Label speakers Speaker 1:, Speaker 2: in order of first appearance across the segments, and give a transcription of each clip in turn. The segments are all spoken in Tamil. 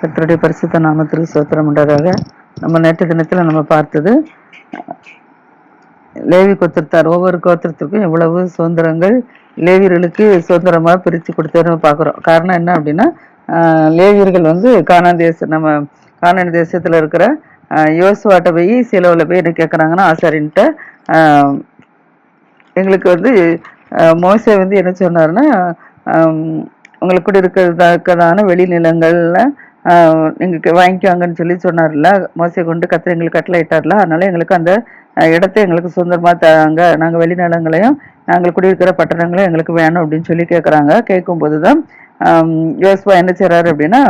Speaker 1: கத்தருடைய பரிசுத்த நாமத்திற்கு சோத்திரம் உண்டாதாக நம்ம நேற்று தினத்தில் நம்ம பார்த்தது லேவி கோத்திரத்தார் ஒவ்வொரு கோத்திரத்திற்கும் எவ்வளவு சுதந்திரங்கள் லேவியர்களுக்கு சுதந்திரமாக பிரித்து கொடுத்தாருன்னு பார்க்குறோம். காரணம் என்ன அப்படின்னா லேவியர்கள் வந்து கானான் தேச நம்ம கானான் தேசத்தில் இருக்கிற யோசுவாட்டை போய் சிலவில் போய் என்ன கேட்குறாங்கன்னா ஆசாரின்ட்ட எங்களுக்கு வந்து மோசை வந்து என்ன சொன்னார்னா உங்களுக்கு கூட இருக்கிறதான வெளிநிலங்களில் எங்களுக்கு வாங்கிக்கோங்கன்னு சொல்லி சொன்னார்ல. மோசே கொண்டு கத்திர எங்களுக்கு கட்டளை இட்டார்ல அதனால எங்களுக்கு அந்த இடத்த இடத்தை எங்களுக்கு சுதந்திரமாக தராங்க நாங்கள் வெளிநிலங்களையும் நாங்கள் குடியிருக்கிற பட்டணங்களையும் எங்களுக்கு வேணும் அப்படின்னு சொல்லி கேட்குறாங்க கேட்கும்போது தான் யோசுவா என்ன செய்கிறாரு அப்படின்னா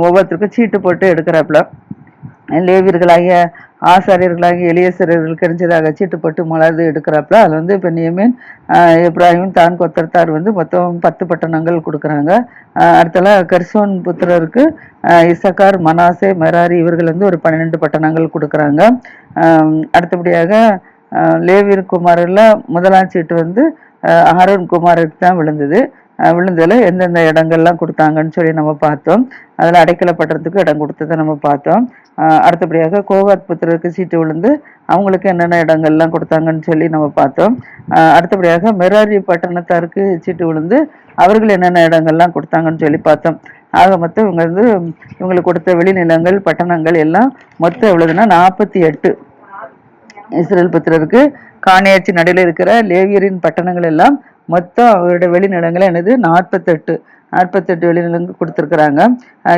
Speaker 1: ஒவ்வொருத்தருக்கும் சீட்டு போட்டு எடுக்கிறாப்புல லேவியர்களாகிய ஆசாரியர்களாகி எளியசரர்களுக்கு தெரிஞ்சதாக சீட்டுப்பட்டு மலர்ந்து எடுக்கிறாப்புல. அதில் வந்து பெண்ணியமீன் இப்ராஹிம் தான் கொத்தர்த்தார் வந்து மொத்தம் பத்து பட்டணங்கள் கொடுக்குறாங்க. அடுத்தல கர்சோன் புத்திரருக்கு இசக்கார் மனாசே மெராரி இவர்கள் வந்து ஒரு பன்னிரெண்டு பட்டணங்கள் கொடுக்குறாங்க. அடுத்தபடியாக லேவியர் குமாரில் முதலாம் சீட்டு வந்து ஆஹ் ஆரோன் குமாருக்கு தான் விழுந்தது. விழுந்ததில் எந்தெந்த இடங்கள்லாம் கொடுத்தாங்கன்னு சொல்லி நம்ம பார்த்தோம். அதில் அடைக்கலப்படுறதுக்கு இடம் கொடுத்ததை நம்ம பார்த்தோம். அடுத்தபடியாக கோவாத் புத்திரருக்கு சீட்டு விழுந்து அவங்களுக்கு என்னென்ன இடங்கள்லாம் கொடுத்தாங்கன்னு சொல்லி நம்ம பார்த்தோம். அடுத்தபடியாக மெராரி பட்டணத்தாருக்கு சீட்டு விழுந்து அவர்கள் என்னென்ன இடங்கள்லாம் கொடுத்தாங்கன்னு சொல்லி பார்த்தோம். ஆக மொத்தம் இவங்க வந்து இவங்களுக்கு கொடுத்த வெளிநிலங்கள் பட்டணங்கள் எல்லாம் மொத்தம் எவ்வளவுன்னா நாற்பத்தி எட்டு. இஸ்ரேல் புத்திரருக்கு காணியாட்சி நடுவில் இருக்கிற லேவியரின் பட்டணங்கள் எல்லாம் மொத்தம் அவருடைய வெளிநிலங்கள் என்னது? நாற்பத்தெட்டு. நாற்பத்தெட்டு வெளிநிலங்கள் கொடுத்துருக்குறாங்க.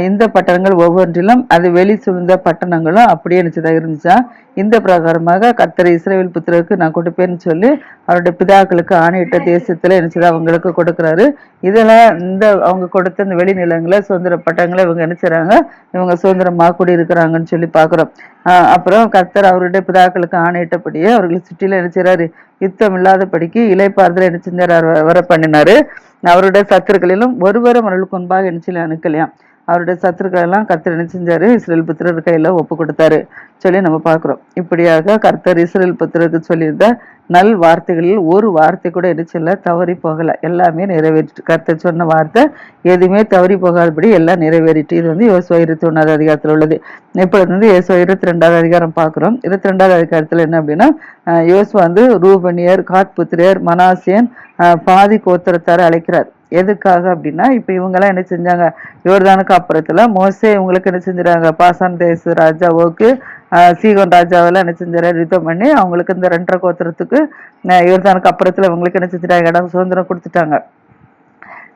Speaker 1: இந்த பட்டணங்கள் ஒவ்வொன்றிலும் அது வெளி சூழ்ந்த பட்டணங்களும் அப்படியே நினச்சதா இருந்துச்சா? இந்த பிரகாரமாக கர்த்தர் இஸ்ரேல் புத்திரருக்கு நான் கொடுப்பேன்னு சொல்லி அவருடைய பிதாக்களுக்கு ஆணையிட்ட தேசத்தில் நினைச்சதா அவங்களுக்கு கொடுக்குறாரு. இதெல்லாம் இந்த அவங்க கொடுத்த இந்த வெளிநிலங்களை சுதந்திர பட்டங்களை இவங்க நினைச்சுறாங்க இவங்க சுதந்திரமாக கூடி இருக்கிறாங்கன்னு சொல்லி பார்க்குறோம். அப்புறம் கர்த்தர் அவருடைய பிதாக்களுக்கு ஆணையிட்டபடியே அவர்களை சுற்றில நினைச்சாரு யுத்தம் இல்லாதபடிக்கு இலைப்பாறுதல் என்ன செஞ்சார்? வர பண்ணினாரு. அவருடைய சத்துருக்களிலும் ஒருவரும் அவர்களுக்கு முன்பாக என்ன அனுக்கலையாம் அவருடைய சத்துருக்கள் எல்லாம் கர்த்தர் என்ன செஞ்சாரு? இஸ்ரேல் புத்திரர் கையில ஒப்பு கொடுத்தாரு. சொல்லி நம்ம பார்க்கிறோம். இப்படியாக கர்த்தர் இஸ்ரேல் புத்திரருக்கு சொல்லியிருந்த நல் வார்த்தைகளில் ஒரு வார்த்தை கூட என்ன தவறி போகல. எல்லாமே நிறைவேறிட்டு கர்த்தர் சொன்ன வார்த்தை எதுவுமே தவறி போகாதபடி எல்லாம் நிறைவேறிட்டு இது வந்து யோசுவா இருபத்தி ஒன்றாவது அதிகாரத்தில் உள்ளது. இப்பொழுது வந்து யோசுவா இருபத்தி ரெண்டாவது அதிகாரம் பார்க்குறோம். இருபத்தி ரெண்டாவது அதிகாரத்தில் என்ன அப்படின்னா யோசுவா வந்து ரூபனியர் காத்புத்திரியர் மனாசியன் பாதி கோத்திரத்தார் அழைக்கிறார். எதுக்காக அப்படின்னா இப்போ இவங்கெல்லாம் என்ன செஞ்சாங்க? யோர்தானுக்கு அப்புறத்தில் மோசே இவங்களுக்கு என்ன செஞ்சுறாங்க பாசான் தேச ராஜாவோக்கு சீகன் ராஜாவெல்லாம் என்ன செஞ்சார்? யுத்தம் பண்ணி அவங்களுக்கு இந்த ரெண்டரை கோத்திரத்துக்கு ஆஹ் அப்புறத்தில் அப்புறத்துல என்ன செஞ்சுட்டாங்க? இடம் சுதந்திரம் கொடுத்துட்டாங்க.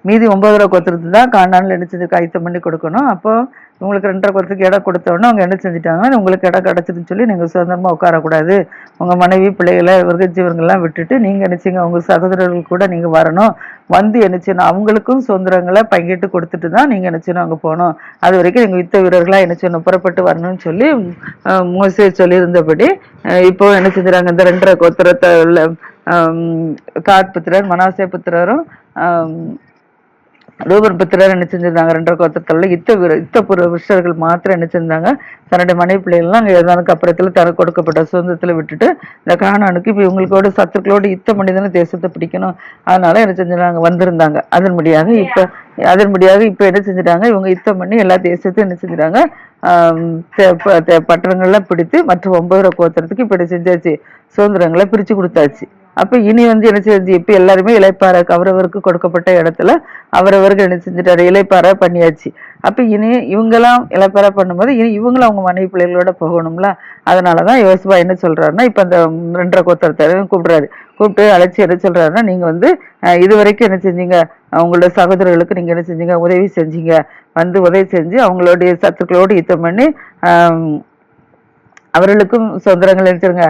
Speaker 1: மீதி ஒம்பது ரூபா கொத்துறது தான் காண்டானில் என்ன செஞ்சு கைத்தம் பண்ணி கொடுக்கணும். அப்போ உங்களுக்கு ரெண்டரை கொத்துக்கு இடம் கொடுத்தோன்னே அவங்க என்ன செஞ்சுட்டாங்க உங்களுக்கு இடம் கிடச்சிதுன்னு சொல்லி நீங்கள் சுதந்திரமாக உட்காரக்கூடாது. உங்கள் மனைவி பிள்ளைகளை விருகச்சி விட்டுட்டு நீங்கள் நினச்சிங்க உங்கள் சகோதரர்கள் கூட நீங்கள் வரணும். வந்து என்ன செய்யணும் அவங்களுக்கும் சுதந்திரங்களை பங்கிட்டு கொடுத்துட்டு தான் நீங்கள் என்ன செய்யணும் அங்கே போகணும். அது வரைக்கும் எங்கள் யுத்த வீரர்களாக என்ன செய்யணும் புறப்பட்டு வரணும்னு சொல்லி மோசே சொல்லியிருந்தபடி இப்போ என்ன செஞ்சுறாங்க இந்த ரெண்டரை கோத்திரத்தை உள்ள ஆம், காத் புத்திரர் மனாசே புத்திரரும் ரூபன் புத்திரர் என்ன செஞ்சிருந்தாங்க? ரெண்டரை கோத்தத்தில் இத்த வீர இத்த புற விஷர்கள் மாத்திரம் என்ன செஞ்சாங்க தன்னுடைய மனைவி பிள்ளைகள்லாம் எழுதானுக்கு அப்புறத்தில் தர கொடுக்கப்பட்ட சுதந்திரத்தில் விட்டுட்டு இந்த காணானுக்கு இப்போ இவங்களுக்கோட சத்துக்களோடு இத்த பண்ணி தானே தேசத்தை பிடிக்கணும். அதனால என்ன செஞ்சிருந்தாங்க? வந்திருந்தாங்க. அதன்படியாக அதன் அதன்படியாக இப்போ என்ன செஞ்சிட்டாங்க? இவங்க யுத்தம் பண்ணி எல்லா தேசத்தையும் என்ன செஞ்சிட்டாங்க? தே- ப- தே- பட்டணங்கள்லாம் பிடித்து மற்ற ஒன்பது கோத்திரத்துக்கு இப்படி செஞ்சாச்சு? சுதந்திரங்களை பிரித்து கொடுத்தாச்சு. அப்போ இனி வந்து என்ன செஞ்சு இப்போ எல்லாருமே இலைப்பாறை அவரவருக்கு கொடுக்கப்பட்ட இடத்துல அவரவருக்கு என்ன செஞ்சுட்டாரு? இலைப்பாறை பண்ணியாச்சு. அப்போ இனி இவங்கெல்லாம் இலைப்பாறை பண்ணும்போது இனி இவங்களும் அவங்க மனைவி பிள்ளைகளோட போகணும்ல? அதனாலதான் யோசிப்பா என்ன சொல்கிறாருன்னா இப்போ அந்த ரெண்டரை கோத்திரத்தை கூப்பிட்றாரு. கூப்பிட்டு அழைச்சி என்ன சொல்கிறாருன்னா நீங்கள் வந்து இது வரைக்கும் என்ன செஞ்சீங்க? அவங்களோட சகோதரர்களுக்கு நீங்கள் என்ன செஞ்சீங்க? உதவி செஞ்சீங்க. வந்து உதவி செஞ்சு அவங்களுடைய சத்துக்களோடு யுத்தம் பண்ணி அவர்களுக்கும் சுதந்திரங்கள் நினைச்சிருங்க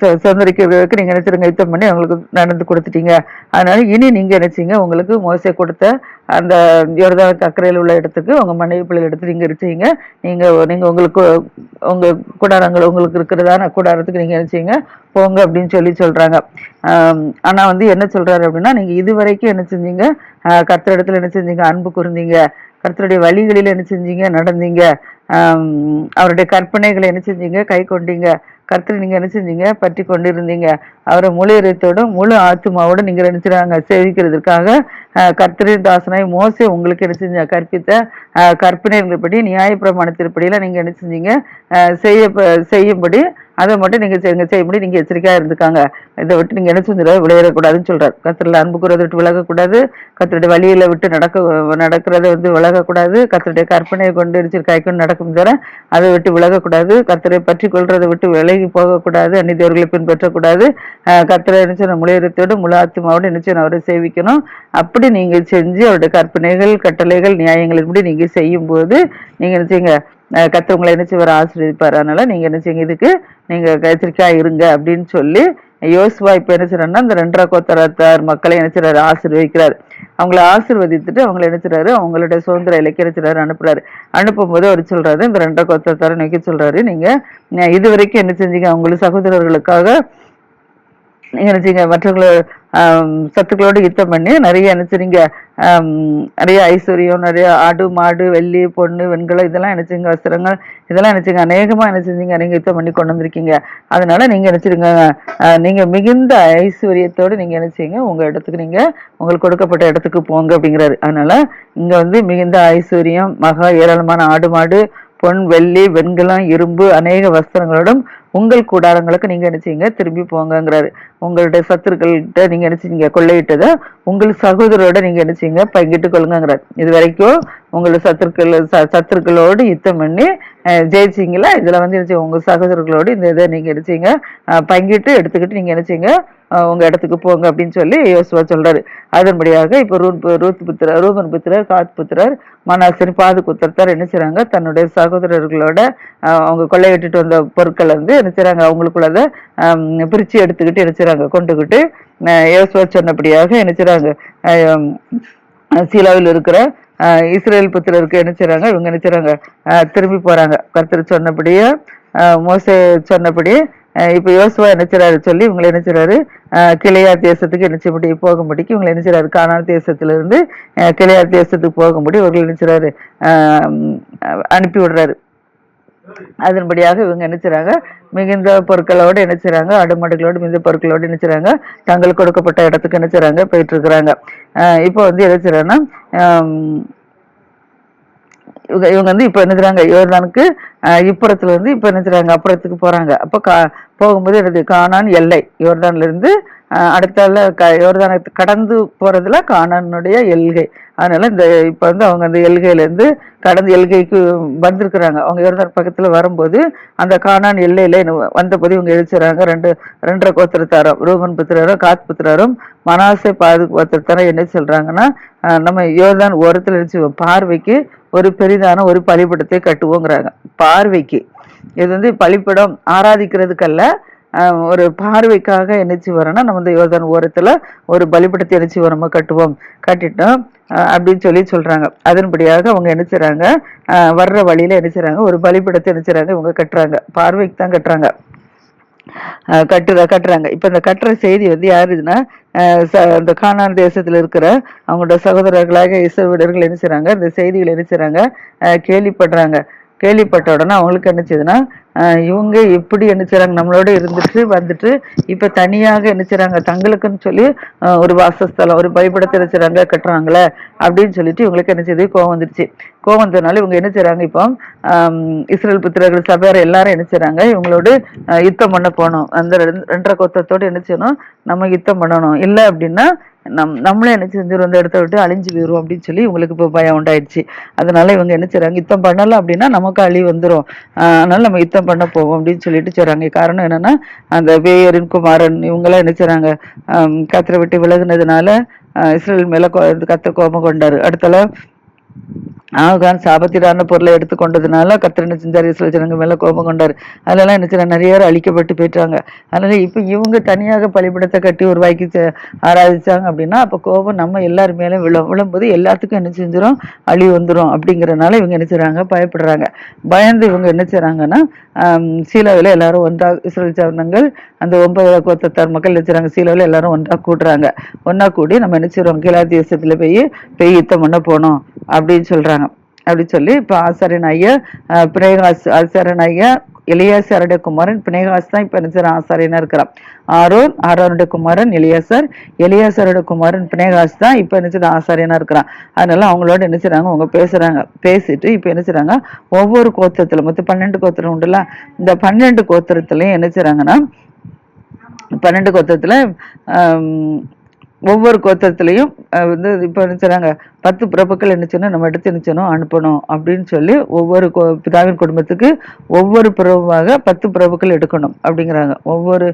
Speaker 1: சுதந்திரிக்கிறதுக்கு நீங்கள் நினைச்சிருங்க யுத்தம் பண்ணி அவங்களுக்கு நடந்து கொடுத்துட்டீங்க. அதனால இனி நீங்கள் நினைச்சீங்க உங்களுக்கு மோசை கொடுத்த அந்த யோர்தானுக்கு அக்கறையில் உள்ள இடத்துக்கு உங்கள் மனைவி பிள்ளைகள் எடுத்து நீங்கள் இருக்கீங்க நீங்கள் நீங்கள் உங்களுக்கு உங்கள் கூடாரங்கள் உங்களுக்கு இருக்கிறதான கூடாரத்துக்கு நீங்கள் நினைச்சீங்க. போங்க அப்படின்னு சொல்லி சொல்கிறாங்க ஆனால் வந்து என்ன சொல்கிறாரு அப்படின்னா நீங்கள் இது வரைக்கும் என்ன செஞ்சீங்க? ஆஹ் கர்த்தர் இடத்துல என்ன செஞ்சீங்க? அன்பு கூர்ந்தீங்க. கர்த்தருடைய வழிகளில் என்ன செஞ்சீங்க? நடந்தீங்க. அவருடைய கற்பனைகளை என்ன செஞ்சீங்க? கை கொண்டீங்க. கருத்தில் நீங்கள் என்ன செஞ்சீங்க? பற்றி கொண்டிருந்தீங்க. அவரை முழு இதயத்தோடும் முழு ஆத்துமாவோட நீங்கள் நினைச்சுறாங்க சேவிக்கிறதுக்காக கர்த்தரின் தாசனாய் மோசே உங்களுக்கு என்ன செஞ்ச கற்பித்த அஹ், கற்பனைகளின்படி நியாய பிரமாணத்தின்படியெல்லாம் நீங்கள் என்ன செஞ்சீங்க? செய்ய செய்யும்படி அதை மட்டும் நீங்க செய்யுங்க செய்யும்படி நீங்க எச்சரிக்கையா இருந்துக்காங்க. இதை விட்டு நீங்க என்ன செஞ்சிட விளையிடக்கூடாதுன்னு சொல்றாரு. கத்திரில அன்பு கூறதை விட்டு விலகக்கூடாது. கத்தருடைய வழியில விட்டு நடக்க நடக்கிறத வந்து விலகக்கூடாது. கத்தருடைய கற்பனையை கொண்டு எரிச்சிரு கைக்கொண்டு நடக்கும் தர அதை விட்டு விலகக்கூடாது. கத்தரை பற்றி கொள்றதை விட்டு விலகி போகக்கூடாது. அந்நிதவர்களை பின்பற்றக்கூடாது. கத்திரை கத்தரை நினைச்சு முளையரத்தோடு முழு ஆத்மாவோடு நினைச்சு அவரை சேவிக்கணும். அப்படி நீங்க செஞ்சு அவருடைய கற்பனைகள் கட்டளைகள் நியாயங்களின்படி நீங்க செய்யும்போது நீங்க நினைச்சீங்க கத்த உங்களை என்ன செய்வார் ஆசீர்வதிப்பார். அதனால நீங்க என்ன செய்யுங்க இதுக்கு நீங்க எச்சரிக்கையா இருங்க அப்படின்னு சொல்லி யோசுவா இப்ப என்ன செய்யறாருன்னா இந்த ரெண்டரை கோத்தரத்தார் மக்களை என்ன செய்றாரு? ஆசீர்வதிக்கிறார். அவங்கள ஆசிர்வதித்துட்டு அவங்களை என்ன அவங்களுடைய சுதந்திர இலக்கிய என்ன அனுப்புறாரு. அனுப்பும் அனுப்பும்போது அவர் சொல்றாரு இந்த ரெண்டரை கோத்தரத்தாரை நோக்கி சொல்றாரு. நீங்க இது வரைக்கும் என்ன செஞ்சீங்க? அவங்களுக்கு சகோதரர்களுக்காக நீங்க நினைச்சீங்க மற்றவங்களை சத்துக்களோடு யுத்தம் பண்ணி நிறைய நினைச்சிருங்க நிறைய ஐஸ்வர்யம் நிறைய ஆடு மாடு வெள்ளி பொண்ணு வெண்கலம் இதெல்லாம் நினைச்சுங்க வஸ்திரங்கள் இதெல்லாம் நினைச்சிங்க அநேகமாக என்ன நீங்கள் யுத்தம் பண்ணி கொண்டு வந்திருக்கீங்க. அதனால நீங்கள் நினைச்சிருங்க நீங்கள் மிகுந்த ஐஸ்வர்யத்தோடு நீங்கள் நினைச்சிங்க உங்கள் இடத்துக்கு நீங்கள் உங்களுக்கு கொடுக்கப்பட்ட இடத்துக்கு போங்க அப்படிங்கிறாரு. அதனால இங்கே வந்து மிகுந்த ஐஸ்வர்யம் மகா ஏராளமான ஆடு மாடு பொன் வெள்ளி வெண்கலம் இரும்பு அநேக வஸ்திரங்களோடும் உங்கள் கூடாரங்களுக்கு நீங்க நினைச்சீங்க திரும்பி போங்கங்கிறாரு. உங்களுடைய சத்துருக்கள்கிட்ட நீங்கள் நினச்சிங்க கொள்ளையிட்டதை உங்கள் சகோதரோட நீங்கள் நினச்சிங்க பங்கிட்டு கொள்ளுங்கிறார் இது வரைக்கும் உங்களோட சத்துருக்கள் ச- சத்துருக்களோடு யுத்தம் பண்ணி ஜெயிச்சிங்களா? இதில் வந்து என்ன செய்ய- சகோதரர்களோடு இந்த இதை நீங்கள் நினச்சிங்க பங்கிட்டு எடுத்துக்கிட்டு நீங்கள் நினச்சிங்க உங்கள் இடத்துக்கு போங்க அப்படின்னு சொல்லி யோசுவா சொல்கிறாரு அதன்படியாக இப்போ ரூத் ரூத் புத்திரர் ரூபன் புத்திரர் காத் புத்திரர் மனாசன் பாது குத்திரத்தார் என்ன செய்கிறாங்க தன்னுடைய சகோதரர்களோட அவங்க கொள்ளையிட்டுட்டு வந்த பொருட்களை வந்து என்ன செய்கிறாங்க அவங்களுக்குள்ளதை பிரித்து எடுத்துக்கிட்டு என்ன கொண்டுக்கிட்டு கொண்டுகிட்டு சொன்னபடியாக என்ன சீலாவில் இருக்கிற இஸ்ரேல் புத்திரருக்கு என்ன செய்றாங்க இவங்க என்ன திரும்பி போகிறாங்க கர்த்தர் சொன்னபடியே மோச சொன்னபடி இப்போ யோசுவா என்ன சொல்லி இவங்களை என்ன கிளையார் தேசத்துக்கு என்ன போக முடியும் போகும்படிக்கு இவங்களை என்ன செய்றாரு தேசத்திலிருந்து கிளையார் இருந்து தேசத்துக்கு போகும்படி இவர்கள் என்ன அனுப்பி விடுறாரு. அதன்படியாக இவங்க என்ன மிகுந்த பொருட்களோடு என்ன செய்றாங்க அடுமாடுகளோடு மிகுந்த பொருட்களோடு என்ன செய்கிறாங்க தங்களுக்கு கொடுக்கப்பட்ட இடத்துக்கு என்ன செய்கிறாங்க போயிட்டு இருக்கிறாங்க இப்போ வந்து என்ன செய்கிறாங்கன்னா இவங்க இவங்க வந்து இப்போ என்ன செய்கிறாங்க யோர்தானுக்கு இப்புறத்துல இருந்து இப்போ என்ன செய்கிறாங்க அப்புறத்துக்கு போறாங்க. அப்போ கா போகும்போது என்னது காணான் எல்லை யோர்தான்ல இருந்து அடுத்தால க யோர்தானை கடந்து போறதுல காணானுடைய எல்கை. அதனால இந்த இப்போ வந்து அவங்க அந்த எல்கையிலேருந்து கடந்து எல்கைக்கு வந்திருக்கிறாங்க. அவங்க யோர்தான் பக்கத்தில் வரும்போது அந்த காணான் எல்லையில் வந்தபோது இவங்க எழுச்சுறாங்க. ரெண்டு ரெண்டரை கோத்திரத்தாரம் ரூபன் புத்திரரும் காத் புத்திரரும் மனாசை பாது கோத்திரத்தாரம் என்ன சொல்கிறாங்கன்னா நம்ம யோதான் ஓரத்தில் இருந்துச்சு. பார்வைக்கு ஒரு பெரிதான ஒரு பலிபடத்தை கட்டுவோங்கிறாங்க. பார்வைக்கு. இது வந்து பலிப்படம் ஆராதிக்கிறதுக்கல்ல ஒரு பார்வைக்காக என்னச்சு வரோம்னா நம்ம இந்த யோர்தான் ஓரத்தில் ஒரு பலிபடத்தை என்னச்சு வரமோ கட்டுவோம். கட்டிட்டோம். அப்படின்னு சொல்லி சொல்கிறாங்க அதன்படியாக அவங்க என்ன வர்ற வழியில் என்ன ஒரு பலிபடத்தை நினைச்சுறாங்க இவங்க கட்டுறாங்க. பார்வைக்கு தான் கட்டுறாங்க. கட்டுற கட்டுறாங்க. இப்போ இந்த கட்டுற செய்தி வந்து யாருதுன்னா ச- இந்த கானான் தேசத்தில் இருக்கிற அவங்களோட சகோதரர்களாக இசைவிடர்கள் என்ன செய்கிறாங்க இந்த செய்திகளை என்ன செய்கிறாங்க கேள்விப்படுறாங்க. கேள்விப்பட்ட உடனே அவங்களுக்கு என்ன செய்யுதுன்னா இவங்க எப்படி என்ன செய்கிறாங்க நம்மளோட இருந்துட்டு வந்துட்டு இப்ப தனியாக என்ன செய்கிறாங்க தங்களுக்குன்னு சொல்லி ஒரு வாசஸ்தலம் ஒரு பைபடத்தை என்ன கட்டுறாங்களே அப்படின்னு சொல்லிட்டு இவங்களுக்கு என்ன செய்யுது கோவம் வந்துருச்சு. கோவம் வந்ததுனால இவங்க என்ன செய்கிறாங்க இப்போ இஸ்ரேல் புத்திரர்கள் சபையார் எல்லாரும் என்ன செய்கிறாங்க இவங்களோடு யுத்தம் பண்ண போனோம் அந்த ரெண்டரை கொத்தத்தோடு என்ன செய்யணும்? நம்ம யுத்தம் பண்ணணும். இல்லை அப்படின்னா நம் நம்மளே என்ன செஞ்சிடும் அந்த இடத்த விட்டு அழிஞ்சு போயிடும் அப்படின்னு சொல்லி இவங்களுக்கு இப்போ பயம் உண்டாயிடுச்சு. அதனால இவங்க என்ன செய்கிறாங்க யுத்தம் பண்ணலாம் அப்படின்னா நமக்கு அழி வந்துடும் அதனால நம்ம யுத்தம் பண்ண போவோம் அப்படின்னு சொல்லிட்டு செய்கிறாங்க காரணம் என்னன்னா அந்த வேயரின் குமாரன் இவங்கெல்லாம் என்ன செய்கிறாங்க கத்திரை விட்டு விலகுனதுனால இஸ்ரேல் மேலே கத்த கோபம் கொண்டாரு. அடுத்தால ஆகான் சாபத்திரான பொருளை எடுத்து கொண்டதுனால என்ன செஞ்சார்? இஸ்ரேல் ஜனங்க மேல கோபம் கொண்டாரு. அதெல்லாம் என்ன செய்யறாங்க நிறைய பேர் அழிக்கப்பட்டு போயிட்டாங்க. அதனால இப்ப இவங்க தனியாக பலிபடத்தை கட்டி ஒரு வாய்க்கு செ- ஆராதிச்சாங்க அப்படின்னா அப்ப கோபம் நம்ம எல்லார் மேலும் விழும். விழும்போது எல்லாத்துக்கும் என்ன செஞ்சிடும் அழி வந்துடும் அப்படிங்கிறனால இவங்க என்ன செய்றாங்க? பயப்படுறாங்க. பயந்து இவங்க என்ன செய்றாங்கன்னா சீலாவில் எல்லாரும் ஒன்றா இஸ்ரேல் ஜனங்கள் அந்த ஒன்பது கோத்தத்தார் மக்கள் என்ன சீலாவில் எல்லாரும் ஒன்றா கூடுறாங்க. ஒன்றா கூடி நம்ம என்ன செய்கிறோம் கிலா தேசத்துல போய் போய் யுத்தம் பண்ண போனோம். அப்படின்னு சொல்றாங்க. அப்படி சொல்லி இப்ப ஆசாரியன் ஐயா பிரேகாஸ் ஆசாரியன் ஐயா இளையாசாருடைய குமாரன் பினேகாஸ் தான் இப்ப நினைச்ச ஆசாரியனா இருக்கிறான் ஆரோன் ஆரோனுடைய குமாரன் இளையாசார் இளையாசாரோட குமாரன் பினேகாஸ் தான் இப்ப நினைச்சது ஆசாரியனா இருக்கிறான் அதனால அவங்களோட என்ன செய்கிறாங்க அவங்க பேசுறாங்க பேசிட்டு இப்ப என்ன செய்கிறாங்க ஒவ்வொரு கோத்திரத்துல மொத்தம் பன்னெண்டு கோத்திரம் உண்டுல இந்த பன்னெண்டு கோத்திரத்துலயும் என்ன செய்கிறாங்கன்னா பன்னெண்டு கோத்திரத்துல ஒவ்வொரு கோத்திரத்திலையும் வந்து இப்போ என்ன செய்கிறாங்க பத்து பிரபுக்கள் என்ன செய்யணும் நம்ம எடுத்து என்ன அனுப்பணும் அப்படின்னு சொல்லி ஒவ்வொரு கோ பிதாவின் குடும்பத்துக்கு ஒவ்வொரு பிரபுவாக பத்து பிரபுக்கள் எடுக்கணும் அப்படிங்கிறாங்க. ஒவ்வொரு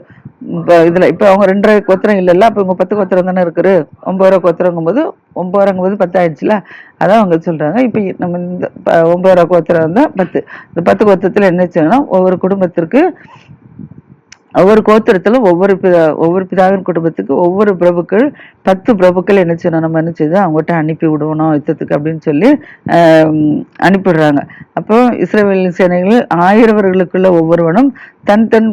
Speaker 1: இப்போ இப்போ அவங்க ரெண்டரை கோத்திரம் இல்லைல்ல அப்போ இவங்க பத்து கோத்திரம் தானே இருக்குது. ஒம்பது ரூபா கோத்திரங்கும் போது ஒன்பது போது பத்து ஆயிடுச்சுல அதான் அவங்க சொல்கிறாங்க இப்போ நம்ம இந்த ப- கோத்திரம் தான் பத்து இந்த பத்து கோத்திரத்தில் என்ன செய்யணும் ஒவ்வொரு குடும்பத்திற்கு ஒவ்வொரு கோத்திரத்துல ஒவ்வொரு ஒவ்வொரு பிதாவின் குடும்பத்துக்கு ஒவ்வொரு பிரபுக்கள் பத்து பிரபுக்கள் என்ன செய்யணும்? நம்ம என்ன செய்து அவங்ககிட்ட அனுப்பி விடுவணும் யுத்தத்துக்கு அப்படின்னு சொல்லி அனுப்பிடுறாங்க. அப்போ இஸ்ரேல் சேனைகள் ஆயிரவர்களுக்குள்ள ஒவ்வொருவனும் தன் தன்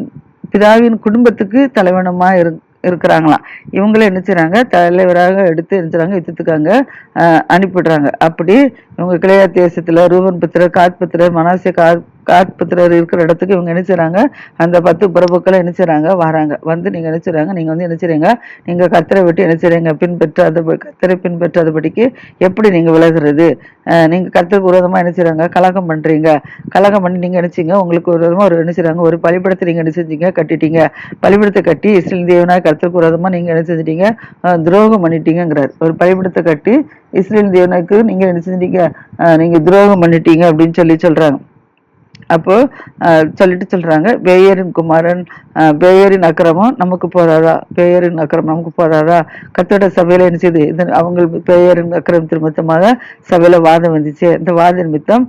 Speaker 1: பிதாவின் குடும்பத்துக்கு தலைவனமா இரு இருக்கிறாங்களாம். இவங்கள என்ன செய்கிறாங்க தலைவராக எடுத்து என்ன செய்றாங்க யுத்தத்துக்கு அங்க அனுப்பிடுறாங்க. அப்படி இவங்க கிளையா தேசத்துல ரூபன் புத்திரர் காத் புத்திரர் மனாசிய காத் காட்புத்திரர் இருக்கிற இடத்துக்கு இவங்க என்ன செய்கிறாங்க அந்த பத்து பிரபுக்களை என்ன செய்கிறாங்க வராங்க. வந்து நீங்கள் என்ன செய்கிறாங்க நீங்கள் வந்து என்ன செய்கிறீங்க நீங்கள் கத்தரை விட்டு என்ன செய்கிறீங்க பின்பற்றாத கத்தரை பின்பற்றாதபடிக்கு எப்படி நீங்கள் விலகிறது? நீங்கள் கத்திரக்கு விரோதமாக என்ன செய்கிறாங்க கலகம் பண்ணுறீங்க கலகம் பண்ணி நீங்கள் நினைச்சீங்க உங்களுக்கு விரோதமாக ஒரு என்ன செய்கிறாங்க ஒரு பலிபடத்தை நீங்கள் என்ன செஞ்சீங்க? கட்டிட்டீங்க. பலிபடத்தை கட்டி இஸ்ரேல் தேவனா கத்திரக்கு விரோதமாக நீங்கள் என்ன செஞ்சிட்டீங்க? துரோகம் பண்ணிட்டீங்கிறார் ஒரு பலிபடத்தை கட்டி இஸ்ரேல் தேவனுக்கு நீங்கள் என்ன செஞ்சிட்டீங்க? நீங்கள் துரோகம் பண்ணிட்டீங்க அப்படின்னு சொல்லி சொல்கிறாங்க அப்போ சொல்லிட்டு சொல்றாங்க பேயரின் குமாரன் பேயரின் அக்கிரமம் நமக்கு போதாதா? பேயரின் அக்கிரமம் நமக்கு போதாதா? கத்தோட சபையில என்ன செய்து? இது அவங்க பேயரின் அக்கிரமத்தின் மொத்தமாக சபையில வாதம் வந்துச்சு. இந்த வாத நிமித்தம்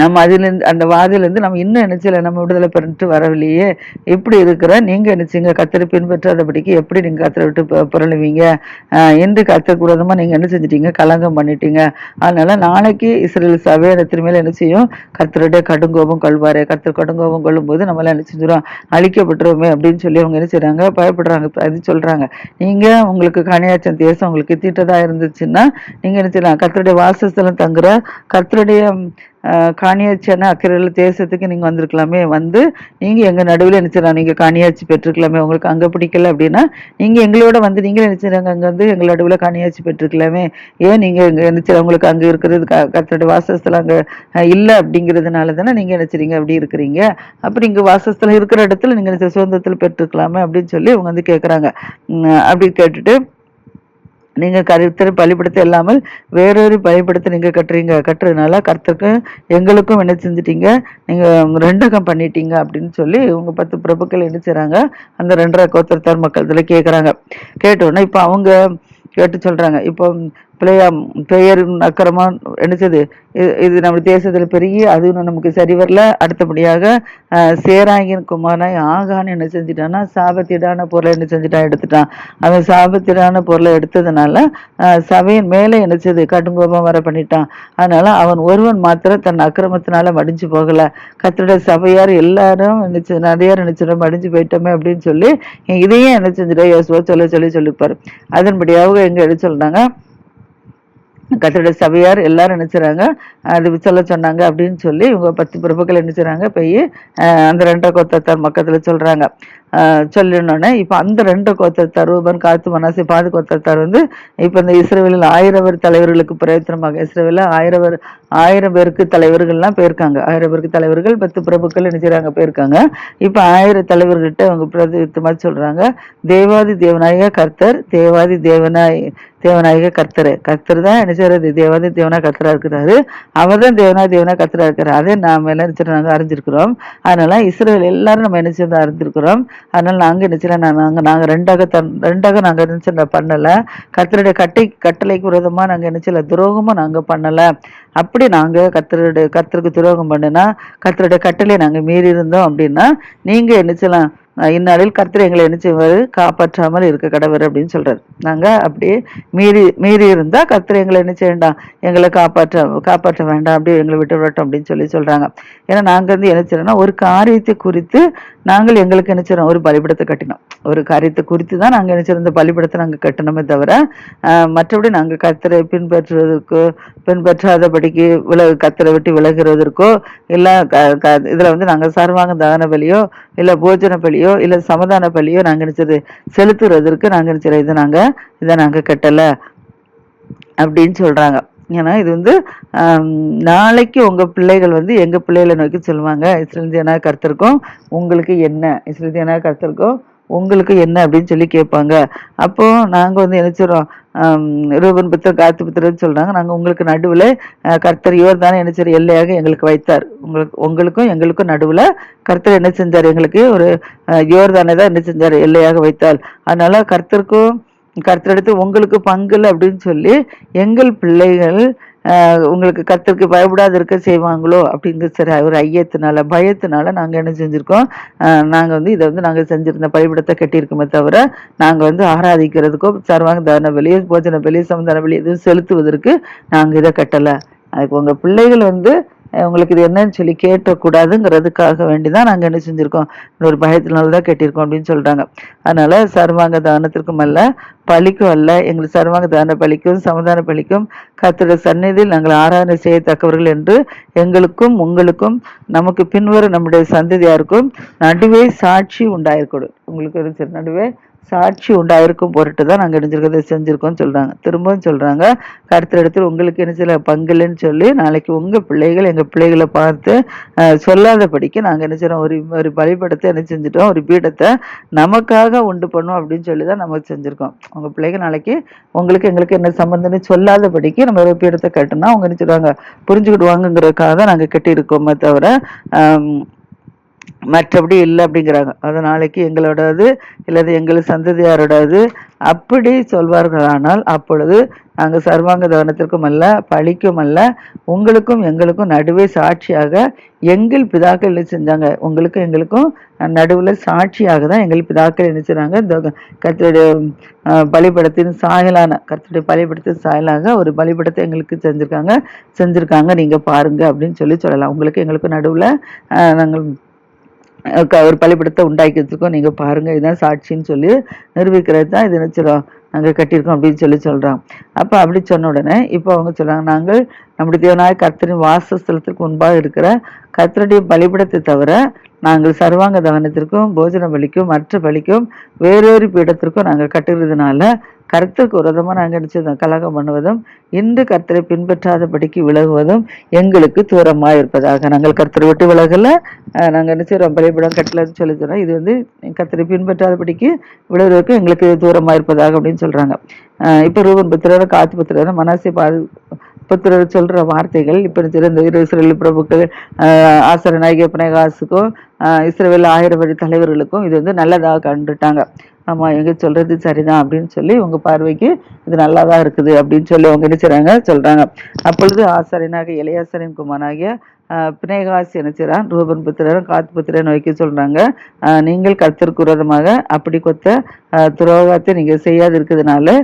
Speaker 1: நம்ம அதிலிருந்து அந்த வாதிலிருந்து நம்ம இன்னும் நினைச்சல நம்ம விடுதலை பெற்று வரவில்லையே. எப்படி இருக்கிற நீங்க நினைச்சீங்க. கத்தரை பின்பற்றாதபடிக்கு எப்படி நீங்க கத்தரை விட்டு புரளுவீங்க? என்று கத்த கூடாதமா நீங்க என்ன செஞ்சிட்டீங்க? கலங்கம் பண்ணிட்டீங்க. அதனால நாளைக்கு இஸ்ரேல் சபையினத்தின் மேலே என்ன செய்யும்? கத்தருடைய கடுங்கோபம் கொள்வாரு. கத்தர் கடுங்கோபம் கொள்ளும் போது நம்மளாம் என்ன செஞ்சிடும் அழிக்கப்பட்டுருவோமே அப்படின்னு சொல்லி அவங்க என்ன செய்றாங்க? பயப்படுறாங்க. அது சொல்றாங்க. நீங்க உங்களுக்கு கனியாச்சம் தேசம் உங்களுக்கு தீட்டதா இருந்துச்சுன்னா நீங்க என்ன செய்யலாம்? கத்தருடைய வாசஸ்தலம் தங்குற கத்தருடைய காணியாட்சியான அக்கறையில் தேசத்துக்கு நீங்கள் வந்திருக்கலாமே. வந்து நீங்கள் எங்கள் நடுவில் நினைச்சிடலாம். நீங்கள் காணியாட்சி பெற்றுக்கலாமே உங்களுக்கு அங்கே பிடிக்கல அப்படின்னா நீங்கள் எங்களோட வந்து நீங்களே நினைச்சிடாங்க. அங்கே வந்து எங்கள் நடுவில் காணியாட்சி பெற்றுக்கலாமே ஏன் நீங்கள் இங்கே நினைச்சு உங்களுக்கு அங்கே இருக்கிறது க- வாசஸ்தலம் அங்கே இல்லை அப்படிங்கிறதுனால தானே நீங்கள் நினைச்சிறீங்க அப்படி இருக்கிறீங்க. அப்படி இங்கே வாசஸ்தலம் இருக்கிற இடத்துல நீங்கள் நினைச்ச சுதந்திரத்தில் பெற்றுக்கலாமே அப்படின்னு சொல்லி அவங்க வந்து கேட்குறாங்க அப்படி கேட்டுட்டு நீங்கள் கருத்தர் பள்ளிப்படத்தை இல்லாமல் வேறொரு பள்ளிப்படத்தை நீங்கள் கட்டுறீங்க. கட்டுறதுனால கருத்தருக்கும் எங்களுக்கும் என்ன செஞ்சிட்டீங்க? நீங்கள் ரெண்டகம் பண்ணிட்டீங்க அப்படின்னு சொல்லி இவங்க பத்து பிரபுக்கள் என்ன செய்கிறாங்க அந்த ரெண்டரை கோத்திரத்தார் மக்கள் இதில் கேட்குறாங்க கேட்டோன்னே இப்போ அவங்க கேட்டு சொல்கிறாங்க இப்போ பிள்ளையா பெயர் அக்கிரமா என்னச்சது இது- இது நம்ம தேசத்துல பெருகி அது இன்னும் நமக்கு சரி வரல. அடுத்தபடியாக சேராயன் சேராங்கின் ஆகான்னு என்ன செஞ்சிட்டான்னா சாபத்திடான பொருளை என்ன செஞ்சிட்டான் எடுத்துட்டான். அவன் சாபத்திடான பொருளை எடுத்ததுனால சபையின் மேலே என்னச்சது கடுங்கோபம் வர பண்ணிட்டான். அதனால அவன் ஒருவன் மாத்திரம் தன் அக்கிரமத்தினால மடிஞ்சு போகல. கத்தருடைய சபையார் எல்லாரும் நினைச்சு நிறைய நினைச்சிடும் மடிஞ்சு போயிட்டோமே அப்படின்னு சொல்லி இதையும் என்ன செஞ்சிட்டா யோசுவா சொல்ல சொல்லி சொல்லிப்பாரு. அதன்படியாக எங்க எடுத்து சொல்றாங்க கத்தருடைய சபையார் எல்லாரும் நினைச்சுறாங்க அது சொல்ல சொன்னாங்க அப்படின்னு சொல்லி இவங்க பத்து பிரபுக்கள் நினைச்சுறாங்க போய் அந்த ரெண்டரை கோத்தத்தார் மக்கத்துல சொல்றாங்க. அஹ், இப்போ அந்த ரெண்டு கோத்திரத்தார் ரூபன் காத்து மனாசி பாது கோத்திரத்தார் வந்து இப்போ இந்த இஸ்ரேலில் ஆயிரவர் தலைவர்களுக்கு பிரயத்தனமாக இஸ்ரேலில் ஆயிரவர் ஆயிரம் பேருக்கு தலைவர்கள்லாம் போயிருக்காங்க. ஆயிரம் பேருக்கு தலைவர்கள் பத்து பிரபுக்கள் நினைச்சாங்க போயிருக்காங்க. இப்போ ஆயிரம் தலைவர்கிட்ட அவங்க பிரதித்தமா சொல்கிறாங்க தேவாதி தேவநாயக கர்த்தர் தேவாதி தேவனாய் தேவநாயக கர்த்தர். கர்த்தர் தான் என்ன செய்யறது தேவாதி தேவனா கர்த்தரா இருக்கிறாரு. அவர் தான் தேவனா தேவனா கர்த்தரா இருக்கிறார். அதே நாம் என்ன செய்றோம், அறிஞ்சிருக்கிறோம். அதனால இஸ்ரேல் எல்லாரும் நம்ம என்ன அறிஞ்சிருக்கிறோம் அதனால நாங்கள் என்ன நாங்கள் நாங்கள் நாங்கள் ரெண்டாக தன் ரெண்டாக நாங்கள் என்ன பண்ணலை பண்ணல. கர்த்தருடைய கட்டை கட்டளைக்கு விரோதமா நாங்கள் என்ன செய்யல துரோகமும் நாங்கள் பண்ணலை. அப்படி நாங்கள் கத்தருடைய கத்தருக்கு துரோகம் பண்ணுனா கர்த்தருடைய கட்டளை நாங்கள் மீறி இருந்தோம் அப்படின்னா நீங்கள் என்ன செய்யலாம் இந்நாளில் கர்த்தர் எங்களை என்ன காப்பாற்றாமல் இருக்க கடவர் அப்படின்னு சொல்றாரு. நாங்கள் அப்படியே மீறி மீறி இருந்தால் கர்த்தர் எங்களை என்ன செய்ய வேண்டாம். எங்களை காப்பாற்ற காப்பாற்ற வேண்டாம். அப்படியே எங்களை விட்டு விடட்டும் அப்படின்னு சொல்லி சொல்றாங்க. ஏன்னா நாங்கள் வந்து என்ன செய்யறோம்னா ஒரு காரியத்தை குறித்து நாங்கள் எங்களுக்கு என்ன ஒரு பலிபடத்தை கட்டினோம். ஒரு காரியத்தை குறித்து தான் நாங்கள் என்ன செய்யறோம் இந்த பலிபடத்தை நாங்கள் கட்டணுமே தவிர மற்றபடி நாங்கள் கர்த்தரை பின்பற்றுவதற்கோ பின்பற்றாதபடிக்கு விலகு கர்த்தரை விட்டு விலகிறதற்கோ இல்லை க- க- வந்து நாங்கள் சர்வாங்க தகன பலியோ இல்லை போஜன பலியோ இல்ல சமாதான பலியோ நாங்க நினைச்சது செலுத்துறதற்கு நாங்க நினைச்சது. இதை நாங்க இதை நாங்க கட்டல அப்படின்னு சொல்றாங்க. ஏன்னா இது வந்து நாளைக்கு உங்க பிள்ளைகள் வந்து எங்க பிள்ளைகளை நோக்கி சொல்லுவாங்க இஸ்ரேலியனா கருத்திருக்கோம் உங்களுக்கு என்ன? இஸ்ரேலியனா கருத்திருக்கும் உங்களுக்கு என்ன அப்படின்னு சொல்லி கேட்பாங்க. அப்போ நாங்கள் வந்து என்ன ரூபன் புத்தர் காத்து புத்திரன்னு சொல்கிறாங்க நாங்கள் உங்களுக்கு நடுவில் கர்த்தர் இவர் தானே என்ன செய்ய எல்லையாக எங்களுக்கு வைத்தார். உங்களுக்கு உங்களுக்கும் எங்களுக்கும் நடுவில் கர்த்தர் என்ன செஞ்சார்? எங்களுக்கு ஒரு யோர் தானே தான் என்ன செஞ்சார்? எல்லையாக வைத்தார் அதனால் கர்த்தருக்கும் கர்த்தர் எடுத்து உங்களுக்கு பங்குல அப்படின்னு சொல்லி எங்கள் பிள்ளைகள் உங்களுக்கு கர்த்தருக்கு பயப்படாத இருக்க செய்வாங்களோ அப்படிங்கிற சரி ஒரு ஐயத்தினால பயத்தினால நாங்கள் என்ன செஞ்சுருக்கோம்? நாங்கள் வந்து இதை வந்து நாங்கள் செஞ்சுருந்த பழிபடத்தை கட்டியிருக்கோமே தவிர நாங்கள் வந்து ஆராதிக்கிறதுக்கோ சர்வாங்க தன வெளியே போஜன வெளியே சமதான வெளியே எதுவும் செலுத்துவதற்கு நாங்கள் இதை கட்டலை. அதுக்கு உங்கள் பிள்ளைகள் வந்து உங்களுக்கு இது என்னன்னு சொல்லி கேட்டக்கூடாதுங்கிறதுக்காக வேண்டி தான் நாங்கள் என்ன செஞ்சுருக்கோம். இந்த ஒரு பயத்தினால தான் கட்டியிருக்கோம் அப்படின்னு சொல்கிறாங்க அதனால் சர்வாங்க தானத்திற்கும் அல்ல பலிக்கும் அல்ல. எங்களுக்கு சர்வாங்க தான பலிக்கும் சமதான பலிக்கும் கத்திர சந்நிதியில் நாங்கள் ஆராதனை செய்யத்தக்கவர்கள் என்று எங்களுக்கும் உங்களுக்கும் நமக்கு பின்வரும் நம்முடைய சந்ததியாருக்கும் நடுவே சாட்சி உண்டாயிருக்கூடும் உங்களுக்கு சரி நடுவே சாட்சி உண்டாயிருக்கும் பொருட்டு தான் நாங்கள் இணைஞ்சிருக்கிறத செஞ்சுருக்கோம்னு சொல்கிறாங்க திரும்பவும் சொல்கிறாங்க கருத்து இடத்துல உங்களுக்கு என்ன சில பங்குலன்னு சொல்லி நாளைக்கு உங்கள் பிள்ளைகள் எங்கள் பிள்ளைகளை பார்த்து சொல்லாதபடிக்கு நாங்கள் என்ன செய்றோம் ஒரு ஒரு பலிபடத்தை என்ன செஞ்சுட்டோம் ஒரு பீடத்தை நமக்காக உண்டு பண்ணோம் அப்படின்னு சொல்லி தான் நம்ம செஞ்சுருக்கோம். உங்கள் பிள்ளைகள் நாளைக்கு உங்களுக்கு எங்களுக்கு என்ன சம்மந்தம்னு சொல்லாதபடிக்கு நம்ம ஒரு பீடத்தை கட்டினா அவங்க என்ன சொல்றாங்க புரிஞ்சுக்கிடுவாங்கங்கிறதுக்காக தான் நாங்கள் கட்டியிருக்கோமே தவிர மற்றபடி இல்லை அப்படிங்கிறாங்க. அது நாளைக்கு எங்களோடது இல்லது எங்கள் சந்ததியாரோடது. அப்படி சொல்வார்களானால் அப்பொழுது நாங்கள் சர்வாங்க தவனத்திற்கும் அல்ல பழிக்கும் அல்ல உங்களுக்கும் எங்களுக்கும் நடுவே சாட்சியாக எங்கள் பிதாக்கள் என்ன செஞ்சாங்க? உங்களுக்கும் எங்களுக்கும் நடுவில் சாட்சியாக தான் எங்கள் பிதாக்கள் என்ன செய்றாங்க? இந்த கத்தோடைய பலிபடத்தின் சாயலான கத்தோடைய பலிபடத்தின் சாயலாக ஒரு பலிபடத்தை எங்களுக்கு செஞ்சுருக்காங்க. செஞ்சுருக்காங்க. நீங்கள் பாருங்க அப்படின்னு சொல்லி சொல்லலாம். உங்களுக்கு எங்களுக்கும் நடுவில் நாங்கள் ஒரு பள்ளிப்படத்தை உண்டாக்கிறதுக்கும் நீங்கள் பாருங்கள் இதுதான் சாட்சின்னு சொல்லி நிரூபிக்கிறது தான் இது நினச்சிடும் நாங்கள் கட்டியிருக்கோம் அப்படின்னு சொல்லி சொல்கிறோம் அப்போ அப்படி சொன்ன உடனே இப்போ அவங்க சொல்கிறாங்க நாங்கள் நம்முடைய தேவனாய கர்த்தரின் வாசஸ்தலத்திற்கு முன்பாக இருக்கிற கர்த்தருடைய பலிபடத்தை தவிர நாங்கள் சர்வாங்க தவனத்திற்கும் போஜன பலிக்கும் மற்ற பலிக்கும் வேறொரு பீடத்திற்கும் நாங்கள் கட்டுறதுனால கருத்துக்கு விரோதமா நாங்கள் நினைச்சது கலகம் பண்ணுவதும் இன்று கர்த்தரை பின்பற்றாதபடிக்கு விலகுவதும் எங்களுக்கு தூரமாக இருப்பதாக நாங்கள் கர்த்தரை விட்டு விலகலை. நாங்கள் நாங்க என்ன செய்றோம்? கட்டலன்னு சொல்லி இது வந்து கர்த்தரை பின்பற்றாதபடிக்கு விலகுவதற்கு எங்களுக்கு தூரமாக இருப்பதாக அப்படின்னு சொல்கிறாங்க இப்போ ரூபன் புத்திரர் காத்து புத்திரர் மனசை பாது புத்திரர் சொல்கிற வார்த்தைகள் இப்போ திறந்த இரு இஸ்ரேல் பிரபுக்கள் ஆசர நாயக இஸ்ரேல் ஆயிரம் வழி தலைவர்களுக்கும் இது வந்து நல்லதாக கண்டுட்டாங்க. ஆமாம் இவங்க சொல்கிறது சரிதான் அப்படின்னு சொல்லி உங்க பார்வைக்கு இது நல்லா தான் இருக்குது அப்படின்னு சொல்லி அவங்க என்ன செய்கிறாங்க சொல்கிறாங்க அப்பொழுது ஆசாரியனாக இளையாசரின் குமாரனாகிய ஆஹ் நினைச்சிறான் ரூபன் புத்திரன் காத்து புத்திரன் வைக்க சொல்கிறாங்க நீங்கள் கர்த்தருக்கு விரோதமாக அப்படி கொத்த துரோகத்தை நீங்கள் செய்யாது இருக்கிறதுனால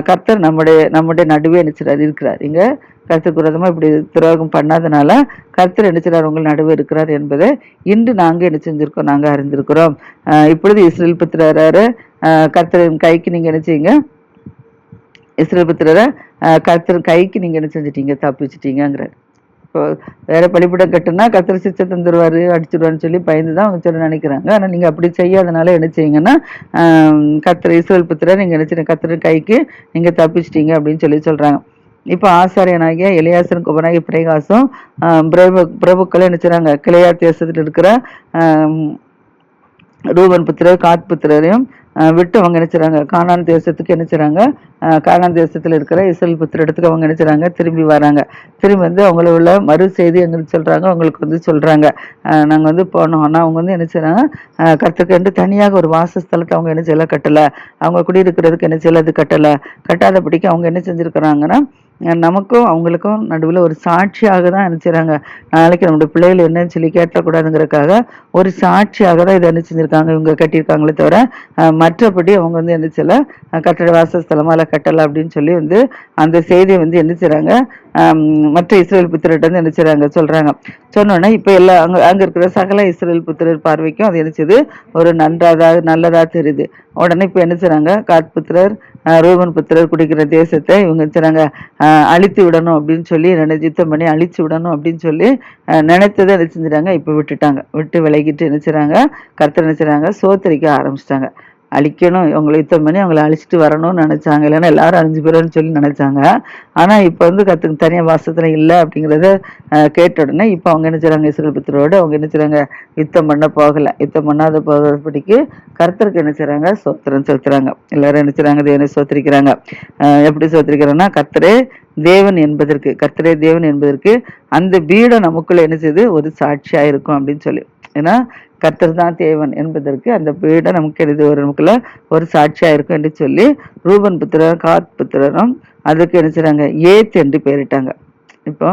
Speaker 1: கர்த்தர் நம்முடைய நம்முடைய நடுவே என்ன இருக்கிறார். இங்கே கர்த்தருக்கு விரோதமா இப்படி துரோகம் பண்ணாதனால கர்த்தர் என்ன உங்கள் நடுவே இருக்கிறார் என்பதை இன்று நாங்கள் என்ன செஞ்சுருக்கோம்? நாங்கள் அறிந்திருக்கிறோம். இப்பொழுது இஸ்ரேல் புத்திரராரு கர்த்தரின் கைக்கு நீங்கள் என்ன செய்யுங்க? இஸ்ரேல் புத்திரரை ஆஹ் கர்த்தர் கைக்கு நீங்கள் என்ன செஞ்சிட்டீங்க? தப்பிச்சிட்டீங்கிறார் இப்போ வேற பழிப்பிடம் கட்டுனா கத்திர சிச்சை தந்துடுவாரு அடிச்சிடுவான்னு சொல்லி பயந்து தான் அவங்க சொல்ல நினைக்கிறாங்க. ஆனால் நீங்கள் அப்படி செய்யாதனால என்ன செய்யுங்கன்னா கத்திர இஸ்ரேல் புத்திர நீங்கள் என்ன கத்திர கைக்கு நீங்கள் தப்பிச்சிட்டீங்க அப்படின்னு சொல்லி சொல்கிறாங்க இப்போ ஆசாரியனாகிய எலியாசன் குபனாகிய பிரகாசம் பிரபு பிரபுக்களும் என்ன கிளையார் கிளையா தேசத்தில் இருக்கிற ரூபன் புத்திரர் காத் புத்திரரையும் விட்டு அவங்க என்ன செய்றாங்க? கானான் தேசத்துக்கு என்ன செய்றாங்க? கானான் தேசத்தில் இருக்கிற இசல் புத்திர இடத்துக்கு அவங்க என்ன திரும்பி வராங்க. திரும்பி வந்து அவங்கள உள்ள மறு செய்தி எங்களுக்கு சொல்கிறாங்க அவங்களுக்கு வந்து சொல்கிறாங்க நாங்கள் வந்து போனோம். ஆனால் அவங்க வந்து என்ன செய்றாங்க? ஆஹ் தனியாக ஒரு வாசஸ்தலத்தை அவங்க என்ன செய்யல கட்டலை. அவங்க குடியிருக்கிறதுக்கு என்ன செய்யலை அது கட்டலை. கட்டாதபடிக்கு அவங்க என்ன செஞ்சுருக்கிறாங்கன்னா நமக்கும் அவங்களுக்கும் நடுவில் ஒரு சாட்சியாக தான் நினைச்சுறாங்க நாளைக்கு நம்முடைய பிள்ளைகள் என்னன்னு சொல்லி கேட்டக்கூடாதுங்கிறதுக்காக ஒரு சாட்சியாக தான் இதை என்ன செஞ்சுருக்காங்க இவங்க கட்டியிருக்காங்களே தவிர மற்றபடி அவங்க வந்து என்ன செய்யல? கட்டட வாசஸ்தலமா இல்லை கட்டலை அப்படின்னு சொல்லி வந்து அந்த செய்தியை வந்து என்ன செய்கிறாங்க மற்ற இஸ்ரேல் புத்திரர்கிட்ட வந்து என்ன செய்கிறாங்க சொல்கிறாங்க சொன்னோன்னே இப்போ எல்லா அங்கே அங்கே இருக்கிற சகல இஸ்ரேல் புத்திரர் பார்வைக்கும் அது என்ன செய்யுது? ஒரு நன்றாதாக நல்லதாக தெரியுது. உடனே இப்போ என்ன செய்கிறாங்க காத் புத்திரர் ரூபன் புத்திரர் குடிக்கிற தேசத்தை இவங்க என்ன அழித்து விடணும் அப்படின்னு சொல்லி ரெண்டு யுத்தம் பண்ணி அழிச்சு விடணும் அப்படின்னு சொல்லி நினைத்ததை என்ன செஞ்சுட்டாங்க? இப்போ விட்டுட்டாங்க. விட்டு விலகிட்டு நினைச்சுறாங்க செய்றாங்க? நினைச்சுறாங்க சோத்தரிக்க ஆரம்பிச்சிட்டாங்க. அழிக்கணும். இவங்களை யுத்தம் பண்ணி அவங்கள அழிச்சிட்டு வரணும்னு நினைச்சாங்க. இல்லைன்னா எல்லாரும் அழிஞ்சு போயிடும்னு சொல்லி நினைச்சாங்க. ஆனா இப்போ வந்து கத்துக்கு தனியாக வாசத்துல இல்லை அப்படிங்கிறத கேட்ட உடனே இப்போ அவங்க என்ன செய்றாங்க? இஸ்ரேல் புத்திரோடு அவங்க என்ன செய்றாங்க? யுத்தம் பண்ண போகல. யுத்தம் பண்ணாத போகிறபடிக்கு கர்த்தருக்கு என்ன செய்றாங்க? சோத்திரம் செலுத்துறாங்க. எல்லாரும் என்ன செய்றாங்க? தேவனை சோத்திரிக்கிறாங்க எப்படி சோத்திரிக்கிறோன்னா கத்தரே தேவன் என்பதற்கு கர்த்தரே தேவன் என்பதற்கு அந்த பீடம் நமக்குள்ள என்ன செய்யுது ஒரு சாட்சியா இருக்கும் அப்படின்னு சொல்லி. ஏன்னா கர்த்தர் தான் தேவன் என்பதற்கு அந்த பீடம் நமக்கு எழுது ஒரு நமக்குள்ள ஒரு சாட்சியாக இருக்கும் என்று சொல்லி ரூபன் புத்திரரும் காத் புத்திரரும் அதுக்கு என்ன செய்றாங்க? ஏத் என்று பெயரிட்டாங்க. இப்போ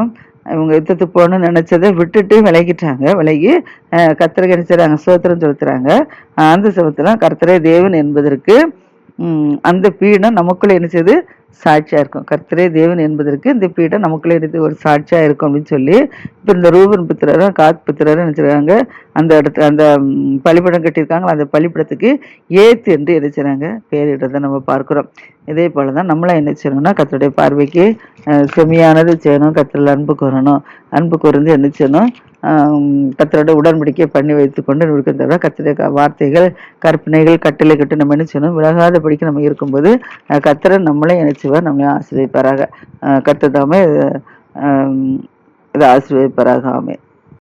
Speaker 1: இவங்க யுத்தத்துக்கு போகணும்னு நினச்சதை விட்டுட்டு விலகிட்டாங்க. விலகி அஹ், கர்த்தருக்கு என்ன செய்றாங்க? சோத்திரம் செலுத்துறாங்க அந்த சமயத்துல கர்த்தரே தேவன் என்பதற்கு அந்த பீடம் நமக்குள்ள என்ன செய்யுது சாட்சியாக இருக்கும். கர்த்தரே தேவன் என்பதற்கு இந்த பீடம் நமக்குள்ளே எடுத்து ஒரு சாட்சியாக இருக்கும் அப்படின்னு சொல்லி இப்போ இந்த ரூபன் புத்திரரும் காத் புத்திரரும் நினச்சிருக்காங்க அந்த இடத்துல அந்த பள்ளிப்படம் பலிபீடம் கட்டியிருக்காங்களா? அந்த பள்ளிப்படத்துக்கு ஏத்து என்று என்ன செய்றாங்க? பேரிடுறதை நம்ம பார்க்குறோம். இதே போல தான் நம்மளாம் என்ன செய்யணும்னா கத்தருடைய பார்வைக்கு அஹ், செம்மையானது செய்யணும் கத்தரில் அன்பு கூறணும் அன்பு கூர்ந்து என்ன செய்யணும்? கத்தரோட உடன்படிக்கை பண்ணி வைத்துக்கொண்டு இருக்கிறத தவிர கர்த்தருடைய வார்த்தைகள் கற்பனைகள் கட்டளை கட்டு நம்ம என்ன செய்யணும் விலகாதபடிக்கு நம்ம இருக்கும்போது கத்தரை நம்மளே நினைச்சுவார் நம்மளே ஆசிரியப்பாராக அஹ், இதை ஆசீர்வதிப்பாராக.